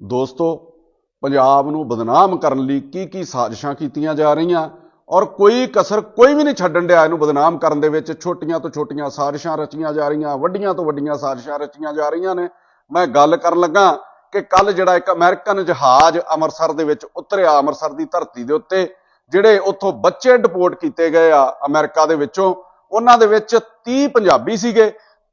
ਦੋਸਤੋ, ਪੰਜਾਬ ਨੂੰ ਬਦਨਾਮ ਕਰਨ ਲਈ ਕੀ ਕੀ ਸਾਜ਼ਿਸ਼ਾਂ ਕੀਤੀਆਂ ਜਾ ਰਹੀਆਂ ਔਰ ਕੋਈ ਕਸਰ ਕੋਈ ਵੀ ਨਹੀਂ ਛੱਡਣ ਡਿਆ ਇਹਨੂੰ ਬਦਨਾਮ ਕਰਨ ਦੇ ਵਿੱਚ। ਛੋਟੀਆਂ ਤੋਂ ਛੋਟੀਆਂ ਸਾਜ਼ਿਸ਼ਾਂ ਰਚੀਆਂ ਜਾ ਰਹੀਆਂ, ਵੱਡੀਆਂ ਤੋਂ ਵੱਡੀਆਂ ਸਾਜ਼ਿਸ਼ਾਂ ਰਚੀਆਂ ਜਾ ਰਹੀਆਂ ਨੇ। ਮੈਂ ਗੱਲ ਕਰਨ ਲੱਗਾ ਕਿ ਕੱਲ ਜਿਹੜਾ ਇੱਕ ਅਮਰੀਕਨ ਜਹਾਜ਼ ਅੰਮ੍ਰਿਤਸਰ ਦੇ ਵਿੱਚ ਉਤਰਿਆ, ਅੰਮ੍ਰਿਤਸਰ ਦੀ ਧਰਤੀ ਦੇ ਉੱਤੇ, ਜਿਹੜੇ ਉੱਥੋਂ ਬੱਚੇ ਡਿਪੋਰਟ ਕੀਤੇ ਗਏ ਆ ਅਮਰੀਕਾ ਦੇ ਵਿੱਚੋਂ, ਉਹਨਾਂ ਦੇ ਵਿੱਚ 30 ਪੰਜਾਬੀ ਸੀਗੇ।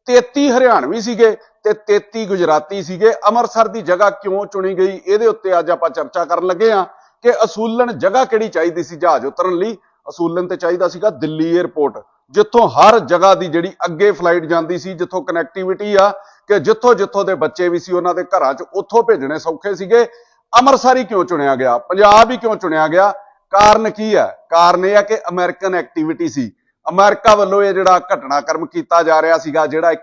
33 ਹਰਿਆਣਵੀ ਸੀਗੇ ਤੇ 33 ਗੁਜਰਾਤੀ ਸੀਗੇ। ਅੰਮ੍ਰਿਤਸਰ ਦੀ ਜਗ੍ਹਾ ਕਿਉਂ ਚੁਣੀ ਗਈ? ਇਹਦੇ ਉੱਤੇ ਅੱਜ ਆਪਾਂ ਚਰਚਾ ਕਰਨ ਲੱਗੇ ਆ ਕਿ ਅਸੂਲਨ ਜਗ੍ਹਾ ਕਿਹੜੀ ਚਾਹੀਦੀ ਸੀ ਜਹਾਜ਼ ਉਤਰਨ ਲਈ? ਅਸੂਲਨ ਤੇ ਚਾਹੀਦਾ ਸੀਗਾ ਦਿੱਲੀ 에ਅਰਪੋਰਟ ਜਿੱਥੋਂ ਹਰ ਜਗ੍ਹਾ ਦੀ ਜਿਹੜੀ ਅੱਗੇ ਫਲਾਈਟ ਜਾਂਦੀ ਸੀ, ਜਿੱਥੋਂ ਕਨੈਕਟੀਵਿਟੀ ਆ, ਕਿ ਜਿੱਥੋਂ ਜਿੱਥੋਂ ਦੇ ਬੱਚੇ ਵੀ ਸੀ ਉਹਨਾਂ ਦੇ ਘਰਾਂ 'ਚ ਉੱਥੋਂ ਭੇਜਣੇ ਸੌਖੇ ਸੀਗੇ। ਅੰਮ੍ਰਿਤਸਰ ਹੀ ਕਿਉਂ ਚੁਣਿਆ ਗਿਆ? ਪੰਜਾਬ ਹੀ ਕਿਉਂ ਚੁਣਿਆ ਗਿਆ? ਕਾਰਨ ਕੀ ਹੈ? ਕਾਰਨ ਇਹ ਹੈ ਕਿ ਅਮਰੀਕਨ ਐਕਟੀਵਿਟੀ ਸੀ। ਅਮਰੀਕਾ ਵੱਲੋਂ ਇਹ ਜਿਹੜਾ ਘਟਨਾਕ੍ਰਮ ਕੀਤਾ ਜਾ ਰਿਹਾ ਸੀਗਾ ਜਿਹੜਾ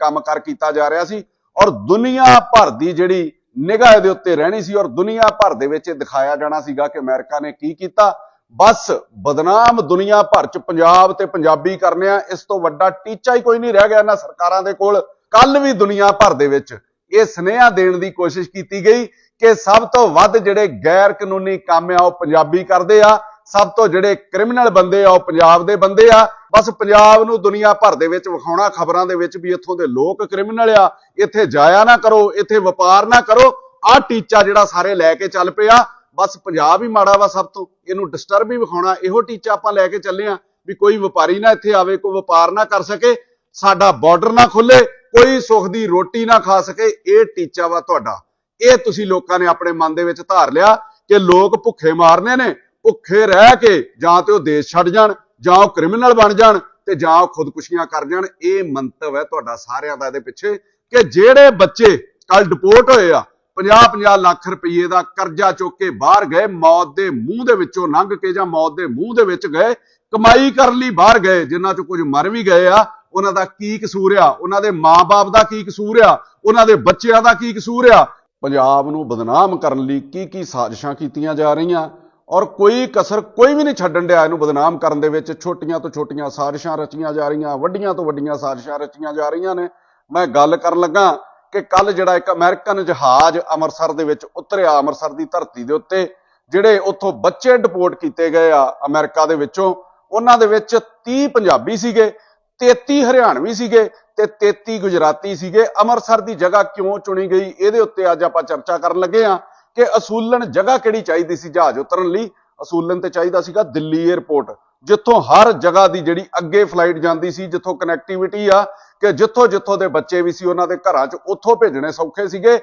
ਕੰਮ ਅਹ, ਕੀਤਾ ਜਾ ਰਿਹਾ ਸੀ ਔਰ ਦੁਨੀਆ ਭਰ ਦੀ ਜਿਹੜੀ ਨਿਗਾਹ ਇਹਦੇ ਉੱਤੇ ਰਹਿਣੀ ਸੀ ਔਰ ਦੁਨੀਆ ਭਰ ਦੇ ਵਿੱਚ ਇਹ ਦਿਖਾਇਆ ਜਾਣਾ ਸੀਗਾ ਕਿ ਅਮਰੀਕਾ ਨੇ ਕੀ ਕੀਤਾ। ਬਸ ਬਦਨਾਮ ਦੁਨੀਆ ਭਰ ਚ ਪੰਜਾਬ ਤੇ ਪੰਜਾਬੀ ਕਰਨੇ ਆ ਇਸ ਤੋਂ ਵੱਡਾ ਟੀਚਾ ਹੀ ਕੋਈ ਨਹੀਂ ਰਹਿ ਗਿਆ ਇਹਨਾਂ ਸਰਕਾਰਾਂ ਦੇ ਕੋਲ। ਕੱਲ ਵੀ ਦੁਨੀਆ ਭਰ ਦੇ ਵਿੱਚ ਇਹ ਸੁਨੇਹਾ ਦੇਣ ਦੀ ਕੋਸ਼ਿਸ਼ ਕੀਤੀ ਗਈ ਕਿ ਸਭ ਤੋਂ ਵੱਧ ਜਿਹੜੇ ਗੈਰ ਕਾਨੂੰਨੀ ਕੰਮ ਆ ਉਹ ਪੰਜਾਬੀ ਕਰਦੇ ਆ। ਸਭ ਤੋਂ ਜਿਹੜੇ ਕ੍ਰਿਮੀਨਲ ਬੰਦੇ ਆ, ਉਹ ਪੰਜਾਬ ਦੇ ਬੰਦੇ ਆ। ਬਸ ਪੰਜਾਬ ਨੂੰ ਦੁਨੀਆ ਭਰ ਦੇ ਵਿੱਚ ਵਿਖਾਉਣਾ, ਖਬਰਾਂ ਦੇ ਵਿੱਚ ਵੀ ਇੱਥੋਂ ਦੇ ਲੋਕ ਕ੍ਰਿਮੀਨਲ ਆ। ਇੱਥੇ ਜਾਇਆ ਨਾ ਕਰੋ, ਇੱਥੇ ਵਪਾਰ ਨਾ ਕਰੋ। ਆਹ ਟੀਚਾ ਜਿਹੜਾ ਸਾਰੇ ਲੈ ਕੇ ਚੱਲ ਪਿਆ। ਬਸ ਪੰਜਾਬ ਹੀ ਮਾੜਾ ਵਾ ਸਭ ਤੋਂ। ਇਹਨੂੰ ਡਿਸਟਰਬ ਹੀ ਵਿਖਾਉਣਾ। ਇਹੋ ਟੀਚਾ ਆਪਾਂ ਲੈ ਕੇ ਚੱਲੇ ਆ ਵੀ ਕੋਈ ਵਪਾਰੀ ਨਾ ਇੱਥੇ ਆਵੇ, ਕੋਈ ਵਪਾਰ ਨਾ ਕਰ ਸਕੇ। ਸਾਡਾ ਬਾਰਡਰ ਨਾ ਖੁੱਲੇ, ਕੋਈ ਸੁੱਖ ਦੀ ਰੋਟੀ ਨਾ ਖਾ ਸਕੇ। ਇਹ ਟੀਚਾ ਵਾ ਤੁਹਾਡਾ। ਇਹ ਤੁਸੀਂ ਲੋਕਾਂ ਨੇ ਆਪਣੇ ਮਨ ਦੇ ਵਿੱਚ ਧਾਰ ਲਿਆ ਕਿ ਲੋਕ ਭੁੱਖੇ ਮਾਰਨੇ ਨੇ। ਭੁੱਖੇ ਰਹਿ ਕੇ ਜਾਂ ਤੇ ਉਹ ਦੇਸ਼ ਛੱਡ ਜਾਣ, ਜਾਂ ਉਹ ਕ੍ਰਿਮੀਨਲ ਬਣ ਜਾਣ ਤੇ ਜਾਂ ਉਹ ਖੁਦਕੁਸ਼ੀਆਂ ਕਰ ਜਾਣ, ਇਹ ਮੰਤਵ ਹੈ ਤੁਹਾਡਾ ਸਾਰਿਆਂ ਦਾ ਇਹਦੇ ਪਿੱਛੇ ਕਿ ਜਿਹੜੇ ਬੱਚੇ ਕੱਲ ਡਿਪੋਰਟ ਹੋਏ ਆ 50-50 ਲੱਖ ਰੁਪਏ ਦਾ ਕਰਜ਼ਾ ਚੁੱਕ ਕੇ ਬਾਹਰ ਗਏ, ਮੌਤ ਦੇ ਮੂੰਹ ਦੇ ਵਿੱਚੋਂ ਲੰਘ ਕੇ ਜਾਂ ਮੌਤ ਦੇ ਮੂੰਹ ਦੇ ਵਿੱਚ ਗਏ, ਕਮਾਈ ਕਰਨ ਲਈ ਬਾਹਰ ਗਏ, ਜਿਨ੍ਹਾਂ ਚੋਂ ਕੁਝ ਮਰ ਵੀ ਗਏ ਆ, ਉਹਨਾਂ ਦਾ ਕੀ ਕਸੂਰ ਆ? ਉਹਨਾਂ ਦੇ ਮਾਪੇ ਦਾ ਕੀ ਕਸੂਰ ਆ? ਉਹਨਾਂ ਦੇ ਬੱਚਿਆਂ ਦਾ ਕੀ ਕਸੂਰ ਆ? ਪੰਜਾਬ ਨੂੰ ਬਦਨਾਮ ਕਰਨ ਲਈ ਕੀ ਕੀ ਸਾਜ਼ਿਸ਼ਾਂ ਕੀਤੀਆਂ ਜਾ ਰਹੀਆਂ? ਔਰ ਕੋਈ ਕਸਰ ਕੋਈ ਵੀ ਨਹੀਂ ਛੱਡਣ ਡਿਆ ਇਹਨੂੰ ਬਦਨਾਮ ਕਰਨ ਦੇ ਵਿੱਚ। ਛੋਟੀਆਂ ਤੋਂ ਛੋਟੀਆਂ ਸਾਜ਼ਿਸ਼ਾਂ ਰਚੀਆਂ ਜਾ ਰਹੀਆਂ, ਵੱਡੀਆਂ ਤੋਂ ਵੱਡੀਆਂ ਸਾਜ਼ਿਸ਼ਾਂ ਰਚੀਆਂ ਜਾ ਰਹੀਆਂ ਨੇ। ਮੈਂ ਗੱਲ ਕਰਨ ਲੱਗਾ ਕਿ ਕੱਲ ਜਿਹੜਾ ਇੱਕ ਅਮਰੀਕਨ ਜਹਾਜ਼ ਅੰਮ੍ਰਿਤਸਰ ਦੇ ਵਿੱਚ ਉਤਰਿਆ, ਅੰਮ੍ਰਿਤਸਰ ਦੀ ਧਰਤੀ ਦੇ ਉੱਤੇ, ਜਿਹੜੇ ਉੱਥੋਂ ਬੱਚੇ ਡਿਪੋਰਟ ਕੀਤੇ ਗਏ ਆ ਅਮਰੀਕਾ ਦੇ ਵਿੱਚੋਂ, ਉਹਨਾਂ ਦੇ ਵਿੱਚ 30 ਪੰਜਾਬੀ ਸੀਗੇ 33 ਹਰਿਆਣਵੀ ਸੀਗੇ ਤੇ 33 ਗੁਜਰਾਤੀ ਸੀਗੇ। ਅੰਮ੍ਰਿਤਸਰ ਦੀ ਜਗ੍ਹਾ ਕਿਉਂ ਚੁਣੀ ਗਈ? ਇਹਦੇ ਉੱਤੇ ਅੱਜ ਆਪਾਂ ਚਰਚਾ ਕਰਨ ਲੱਗੇ ਆ। ਕਿ ਅਸੂਲਨ ਜਗ੍ਹਾ ਕਿਹੜੀ ਚਾਹੀਦੀ ਸੀ ਜਹਾਜ਼ ਉਤਰਨ ਲਈ? ਅਸੂਲਨ ਤੇ ਚਾਹੀਦਾ ਸੀਗਾ ਦਿੱਲੀ 에ਅਰਪੋਰਟ ਜਿੱਥੋਂ ਹਰ ਜਗ੍ਹਾ ਦੀ ਜਿਹੜੀ ਅੱਗੇ ਫਲਾਈਟ ਜਾਂਦੀ ਸੀ ਜਿੱਥੋਂ ਕਨੈਕਟੀਵਿਟੀ ਆ ਕਿ ਜਿੱਥੋਂ ਜਿੱਥੋਂ ਦੇ ਬੱਚੇ ਵੀ ਸੀ ਉਹਨਾਂ ਦੇ ਘਰਾਂ 'ਚ ਉੱਥੋਂ ਭੇਜਣੇ ਸੌਖੇ ਸੀਗੇ।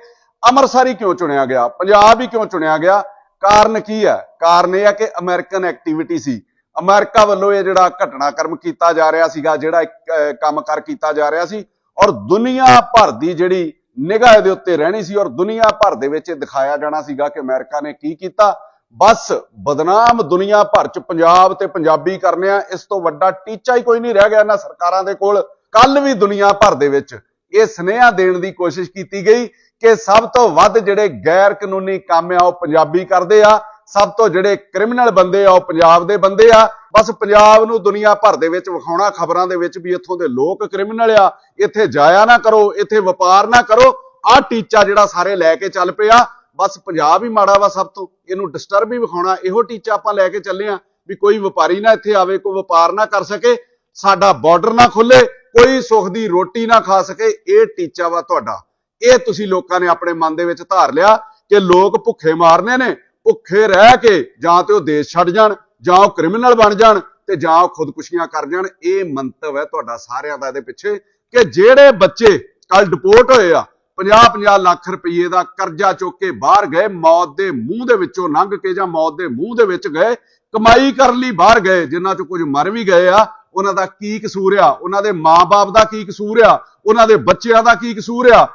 ਅੰਮ੍ਰਿਤਸਰ ਹੀ ਕਿਉਂ ਚੁਣਿਆ ਗਿਆ? ਪੰਜਾਬ ਹੀ ਕਿਉਂ ਚੁਣਿਆ ਗਿਆ? ਕਾਰਨ ਕੀ ਹੈ? ਕਾਰਨ ਇਹ ਹੈ ਕਿ ਅਮਰੀਕਨ ਐਕਟੀਵਿਟੀ ਸੀ। ਅਮਰੀਕਾ ਵੱਲੋਂ ਇਹ ਜਿਹੜਾ ਘਟਨਾਕ੍ਰਮ ਕੀਤਾ ਜਾ ਰਿਹਾ ਸੀਗਾ ਜਿਹੜਾ ਇੱਕ, ਅਹ, ਕੰਮਕਾਰ ਕੀਤਾ ਜਾ ਰਿਹਾ ਸੀ ਔਰ ਦੁਨੀਆ ਭਰ ਦੀ ਜਿਹੜੀ ਨਿਗਾਹ ਇਹਦੇ ਉੱਤੇ ਰਹਿਣੀ ਸੀ ਔਰ ਦੁਨੀਆ ਭਰ ਦੇ ਵਿੱਚ ਇਹ ਦਿਖਾਇਆ ਜਾਣਾ ਸੀਗਾ ਕਿ ਅਮਰੀਕਾ ਨੇ ਕੀ ਕੀਤਾ। ਬਸ ਬਦਨਾਮ ਦੁਨੀਆ ਭਰ ਚ ਪੰਜਾਬ ਤੇ ਪੰਜਾਬੀ ਕਰਨੇ ਆ। ਇਸ ਤੋਂ ਵੱਡਾ ਟੀਚਾ ਹੀ ਕੋਈ ਨਹੀਂ ਰਹਿ ਗਿਆ ਇਹਨਾਂ ਸਰਕਾਰਾਂ ਦੇ ਕੋਲ। ਕੱਲ ਵੀ ਦੁਨੀਆ ਭਰ ਦੇ ਵਿੱਚ ਇਹ ਸੁਨੇਹਾ ਦੇਣ ਦੀ ਕੋਸ਼ਿਸ਼ ਕੀਤੀ ਗਈ ਕਿ ਸਭ ਤੋਂ ਵੱਧ ਜਿਹੜੇ ਗੈਰ ਕਾਨੂੰਨੀ ਕੰਮ ਆ ਉਹ ਪੰਜਾਬੀ ਕਰਦੇ ਆ। ਸਭ ਤੋਂ ਜਿਹੜੇ ਕ੍ਰਿਮੀਨਲ ਬੰਦੇ ਆ, ਉਹ ਪੰਜਾਬ ਦੇ ਬੰਦੇ ਆ। ਬਸ ਪੰਜਾਬ ਨੂੰ ਦੁਨੀਆ ਭਰ ਦੇ ਵਿੱਚ ਵਿਖਾਉਣਾ ਖਬਰਾਂ ਦੇ ਵਿੱਚ ਵੀ ਇੱਥੋਂ ਦੇ ਲੋਕ ਕ੍ਰਿਮੀਨਲ ਆ। ਇੱਥੇ ਜਾਇਆ ਨਾ ਕਰੋ, ਇੱਥੇ ਵਪਾਰ ਨਾ ਕਰੋ। ਆਹ ਟੀਚਾ ਜਿਹੜਾ ਸਾਰੇ ਲੈ ਕੇ ਚੱਲ ਪਿਆ। ਬਸ ਪੰਜਾਬ ਹੀ ਮਾੜਾ ਵਾ ਸਭ ਤੋਂ। ਇਹਨੂੰ ਡਿਸਟਰਬ ਵੀ ਵਿਖਾਉਣਾ। ਇਹੋ ਟੀਚਾ ਆਪਾਂ ਲੈ ਕੇ ਚੱਲੇ ਆ ਵੀ ਕੋਈ ਵਪਾਰੀ ਨਾ ਇੱਥੇ ਆਵੇ, ਕੋਈ ਵਪਾਰ ਨਾ ਕਰ ਸਕੇ। ਸਾਡਾ ਬਾਰਡਰ ਨਾ ਖੁੱਲੇ, ਕੋਈ ਸੁੱਖ ਦੀ ਰੋਟੀ ਨਾ ਖਾ ਸਕੇ। ਇਹ ਟੀਚਾ ਵਾ ਤੁਹਾਡਾ। ਇਹ ਤੁਸੀਂ ਲੋਕਾਂ ਨੇ ਆਪਣੇ ਮਨ ਦੇ ਵਿੱਚ ਧਾਰ ਲਿਆ ਕਿ ਲੋਕ ਭੁੱਖੇ ਮਾਰਨੇ ਨੇ। ਭੁੱਖੇ ਰਹਿ ਕੇ ਜਾਂ ਤੇ ਉਹ ਦੇਸ਼ ਛੱਡ ਜਾਣ, ਜਾਂ ਉਹ ਕ੍ਰਿਮੀਨਲ ਬਣ ਜਾਣ ਤੇ ਜਾਂ ਉਹ ਖੁਦਕੁਸ਼ੀਆਂ ਕਰ ਜਾਣ, ਇਹ ਮੰਤਵ ਹੈ ਤੁਹਾਡਾ ਸਾਰਿਆਂ ਦਾ ਇਹਦੇ ਪਿੱਛੇ ਕਿ ਜਿਹੜੇ ਬੱਚੇ ਕੱਲ ਡਿਪੋਰਟ ਹੋਏ ਆ 50-50 ਲੱਖ ਰੁਪਏ ਦਾ ਕਰਜ਼ਾ ਚੁੱਕ ਕੇ ਬਾਹਰ ਗਏ, ਮੌਤ ਦੇ ਮੂੰਹ ਦੇ ਵਿੱਚੋਂ ਲੰਘ ਕੇ ਜਾਂ ਮੌਤ ਦੇ ਮੂੰਹ ਦੇ ਵਿੱਚ ਗਏ, ਕਮਾਈ ਕਰਨ ਲਈ ਬਾਹਰ ਗਏ, ਜਿਨ੍ਹਾਂ ਚੋਂ ਕੁਝ ਮਰ ਵੀ ਗਏ ਆ, ਉਹਨਾਂ ਦਾ ਕੀ ਕਸੂਰ ਆ? ਉਹਨਾਂ ਦੇ ਮਾਪੇ ਦਾ ਕੀ ਕਸੂਰ ਆ? ਉਹਨਾਂ ਦੇ ਬੱਚਿਆਂ ਦਾ ਕੀ ਕਸੂਰ ਆ?